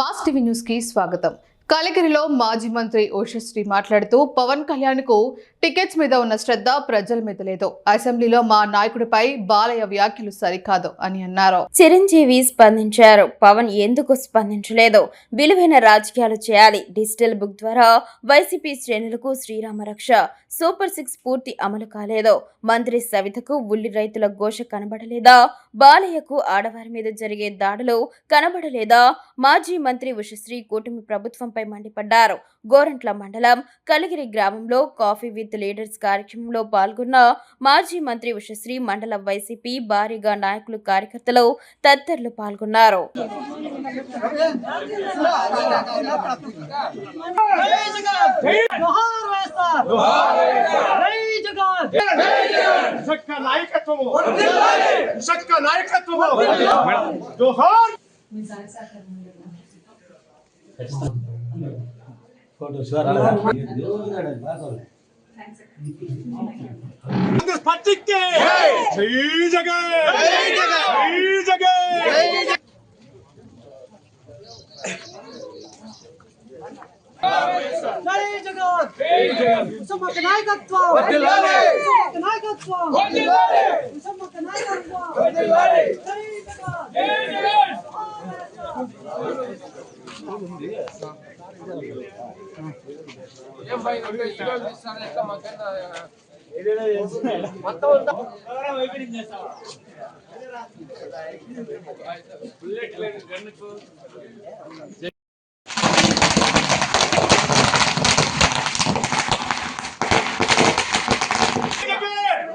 Mass TV న్యూస్కి స్వాగతం. కలిగిరిలో మాజీ మంత్రి ఓషశ్రీ మాట్లాడుతూ పవన్ కళ్యాణ్కు టికెట్స్ మీద ఉన్న శ్రద్ధ ప్రజల మీద లేదు. అసెంబ్లీలో మా నాయకుడిపై బాలయ్య వ్యాఖ్యలు సరికాదు అని అన్నారు. చిరంజీవి స్పందించారు. పవన్ ఎందుకు స్పందించలేదు? విలువైన రాజకీయాలు చేయాలి. డిజిటల్ బుక్ ద్వారా వైసీపీ శ్రేణులకు శ్రీరామ రక్ష. సూపర్ సిక్స్ పూర్తి అమలు కాలేదు. మంత్రి సవితకు ఉల్లి రైతుల ఘోష కనబడలేదా? బాలయ్యకు ఆడవారి మీద జరిగే దాడులు కనబడలేదా? మాజీ మంత్రి ఉషశ్రీ కూటమి ప్రభుత్వంపై మండిపడ్డారు. గోరంట్ల మండలం కలిగిరి గ్రామంలో కాఫీ విత్ లీడర్స్ కార్యక్రమంలో పాల్గొన్న మాజీ మంత్రి ఉషశ్రీ మండల వైసీపీ భారీగా నాయకులు కార్యకర్తలు తదితరులు పాల్గొన్నారు. జోహార్ వైఎస్ఆర్ జై జగన్ విశక్క నాయకత్వము విశక్క నాయకత్వము జోహార్ కాంగ్రెస్ పార్టీకి జై జగన్ జై జగన్ జై జగన్! విసమ్మక నాయకత్వం! విసమ్మక నాయకత్వం! విసమ్మక నాయకత్వం!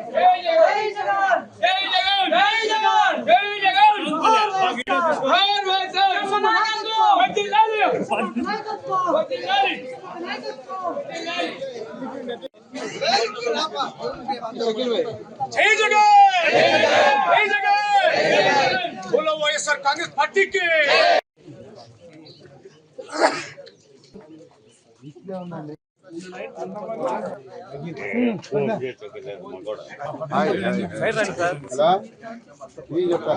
జై జగన్! జై జగన్ జై జగన్ జోహార్ వైఎస్ఆర్ విసమ్మక నాయకత్వం విసమ్మక నాయకత్వం విసమ్మక నాయకత్వం జై జగన్ జై జగన్ బోలో వైఎస్ఆర్ కాంగ్రెస్ పార్టీకి హలో ఈ చెప్ప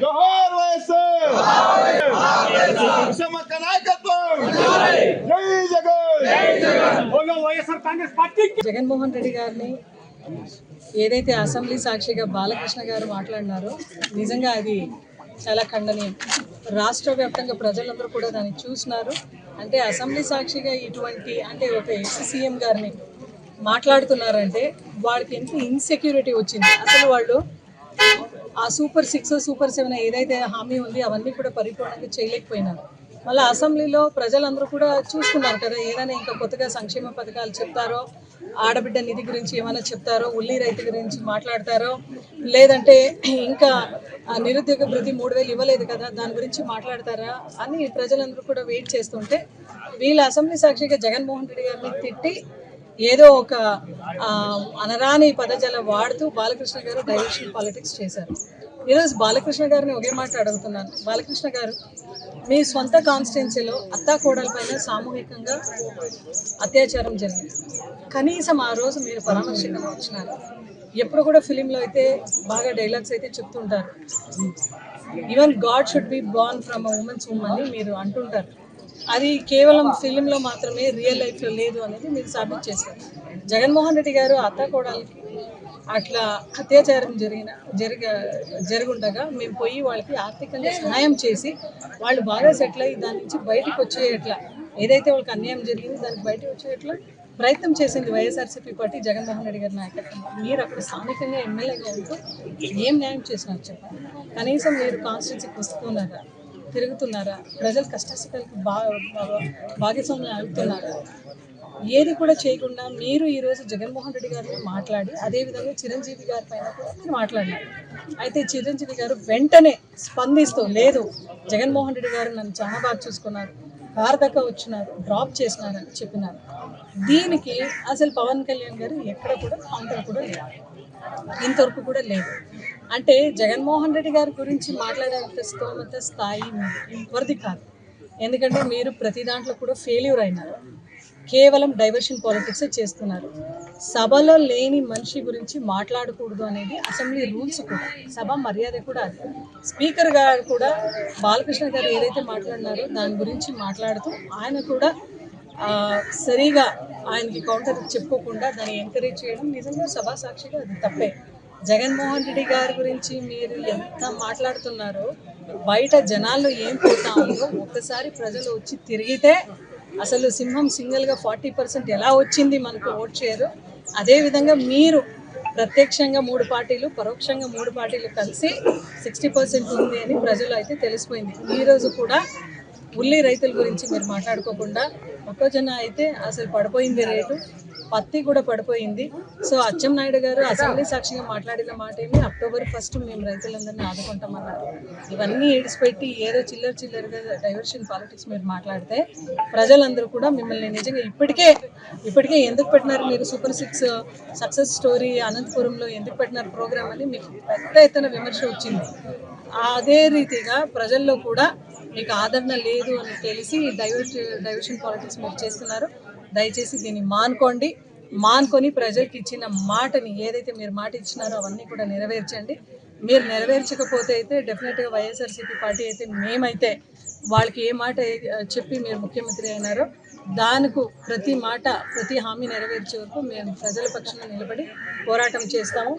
జోహార్ వైఎస్ఆర్ నాయకత్వం జై జగన్ బోలో వైఎస్ఆర్ కాంగ్రెస్ జగన్మోహన్ రెడ్డి గారిని ఏదైతే అసెంబ్లీ సాక్షిగా బాలకృష్ణ గారు మాట్లాడినారో నిజంగా అది చాలా ఖండనీయం. రాష్ట్ర వ్యాప్తంగా ప్రజలందరూ కూడా దాన్ని చూసినారు. అంటే అసెంబ్లీ సాక్షిగా ఇటువంటి అంటే ఒక ఎక్స్ సీఎం గారిని మాట్లాడుతున్నారంటే వాళ్ళకి ఎంత ఇన్సెక్యూరిటీ వచ్చింది. అసలు వాళ్ళు ఆ సూపర్ సిక్స్ సూపర్ సెవెన్ ఏదైతే హామీ ఉంది అవన్నీ కూడా పరిపూర్ణంగా చేయలేకపోయినారు. మళ్ళీ అసెంబ్లీలో ప్రజలందరూ కూడా చూసుకున్నారు కదా ఏదైనా ఇంకా కొత్తగా సంక్షేమ పథకాలు చెప్తారో ఆడబిడ్డ నిధి గురించి ఏమైనా చెప్తారో ఉల్లి రైతు గురించి మాట్లాడతారో లేదంటే ఇంకా నిరుద్యోగ భృతి మూడు వేలు ఇవ్వలేదు కదా దాని గురించి మాట్లాడతారా అని ప్రజలందరూ కూడా వెయిట్ చేస్తుంటే వీళ్ళ అసెంబ్లీ సాక్షిగా జగన్మోహన్ రెడ్డి గారిని తిట్టి ఏదో ఒక అనరాని పదజాల వాడుతూ బాలకృష్ణ గారు డైరెక్షన్ పాలిటిక్స్ చేశారు. ఈరోజు బాలకృష్ణ గారిని ఒకే మాట అడుగుతున్నాను. బాలకృష్ణ గారు మీ సొంత కాన్స్టిట్యున్సీలో అత్తా కోడలపైన సామూహికంగా అత్యాచారం జరిగింది. కనీసం ఆ రోజు మీరు పరామర్శకంగా వచ్చినారు. ఎప్పుడు కూడా ఫిలింలో అయితే బాగా డైలాగ్స్ అయితే చెప్తుంటారు. Even God should be born from a women's um అని మీరు అంటుంటారు. అది కేవలం ఫిలింలో మాత్రమే రియల్ లైఫ్లో లేదు అనేది మీరు సాబిత్ చేశారు. జగన్మోహన్ రెడ్డి గారు అత్త కోడలికి అట్లా అత్యాచారం జరిగిన జరిగ జరుగుండగా మేము పోయి వాళ్ళకి ఆర్థికంగా సహాయం చేసి వాళ్ళు బాగా సెటిల్ అయ్యి దాని నుంచి బయటకు వచ్చేయట్లా ఏదైతే వాళ్ళకి అన్యాయం జరిగిందో దానికి బయటకు వచ్చేయట్లా ప్రయత్నం చేసింది వైఎస్ఆర్సీపీ పార్టీ జగన్మోహన్ రెడ్డి గారి నాయకత్వంలో మీరు అక్కడ స్థానికంగా ఎమ్మెల్యేగా ఉంటూ ఏం న్యాయం చేసినారు చెప్పండి. కనీసం మీరు కాన్స్టిట్యూన్సీకి వస్తున్నారా తిరుగుతున్నారా? ప్రజల కష్టసుఖాలకు బా బా- భాగస్వామ్యం అవుతున్నారా? ఏది కూడా చేయకుండా మీరు ఈరోజు జగన్మోహన్ రెడ్డి గారిని మాట్లాడి అదేవిధంగా చిరంజీవి గారి పైన కూడా మీరు మాట్లాడినారు అయితే చిరంజీవి గారు వెంటనే స్పందిస్తూ లేదు జగన్మోహన్ రెడ్డి గారు నన్ను చాలా బాగా చూసుకున్నారు కార్ దాకా వచ్చినారు డ్రాప్ చేసినారని చెప్పినారు. దీనికి అసలు పవన్ కళ్యాణ్ గారు ఎక్కడ కూడా కౌంటర్ కూడా లేదు ఇంతవరకు కూడా లేదు. అంటే జగన్మోహన్ రెడ్డి గారి గురించి మాట్లాడేంత స్తోమత స్థాయి వరది కాదు. ఎందుకంటే మీరు ప్రతి దాంట్లో కూడా ఫెయిల్యూర్ అయినారు. కేవలం డైవర్షన్ పాలిటిక్స్ చేస్తున్నారు. సభలో లేని మనిషి గురించి మాట్లాడకూడదు అనేది అసెంబ్లీ రూల్స్ కూడా సభ మర్యాద కూడా అది. స్పీకర్ గారు కూడా బాలకృష్ణ గారు ఏదైతే మాట్లాడినారో దాని గురించి మాట్లాడుతూ ఆయన కూడా సరిగా ఆయనకి కౌంటర్ చెప్పుకోకుండా దాన్ని ఎంకరేజ్ చేయడం నిజంగా సభా సాక్షిగా అది తప్పే. జగన్మోహన్ రెడ్డి గారి గురించి మీరు ఎంత మాట్లాడుతున్నారో బయట జనాల్లో ఏం పోతా ఉందో ఒక్కసారి ప్రజలు వచ్చి తిరిగితే అసలు సింహం సింగిల్గా ఫార్టీ పర్సెంట్ ఎలా వచ్చింది మనకు ఓట్ చేయరు అదేవిధంగా మీరు ప్రత్యక్షంగా మూడు పార్టీలు పరోక్షంగా మూడు పార్టీలు కలిసి సిక్స్టీ పర్సెంట్ ఉంది అని ప్రజలు అయితే తెలిసిపోయింది. ఈరోజు కూడా ఉల్లి రైతుల గురించి మీరు మాట్లాడుకోకుండా మొక్కజొన్న అయితే అసలు పడిపోయింది రేటు పత్తి కూడా పడిపోయింది. సో అచ్చెం నాయుడు గారు అసెంబ్లీ సాక్షిగా మాట్లాడిన మాట ఏమి? అక్టోబర్ ఫస్ట్ మేము రైతులందరినీ ఆదుకుంటామన్నారు. ఇవన్నీ ఏడిచిపెట్టి ఏదో చిల్లర చిల్లరగా డైవర్షన్ పాలిటిక్స్ మీరు మాట్లాడితే ప్రజలందరూ కూడా మిమ్మల్ని నిజంగా ఇప్పటికే ఇప్పటికే ఎందుకు పెట్టినారు మీరు సూపర్ సిక్స్ సక్సెస్ స్టోరీ అనంతపురంలో ఎందుకు పెట్టినారు ప్రోగ్రామ్ అని మీకు పెద్ద ఎత్తున విమర్శ వచ్చింది. అదే రీతిగా ప్రజల్లో కూడా మీకు ఆదరణ లేదు అని తెలిసి డైవర్ట్ డైవర్షన్ పాలిటిక్స్ మీరు చేస్తున్నారు. దయచేసి దీన్ని మానుకోండి. మానుకొని ప్రజలకు ఇచ్చిన మాటని ఏదైతే మీరు మాట ఇచ్చినారో అవన్నీ కూడా నెరవేర్చండి. మీరు నెరవేర్చకపోతే అయితే డెఫినెట్గా వైఎస్ఆర్సీపీ పార్టీ అయితే మేమైతే వాళ్ళకి ఏ మాట చెప్పి మీరు ముఖ్యమంత్రి అయినారో దానికి ప్రతి మాట ప్రతి హామీ నెరవేర్చే వరకు మేము ప్రజల పక్షాన నిలబడి పోరాటం చేస్తాము.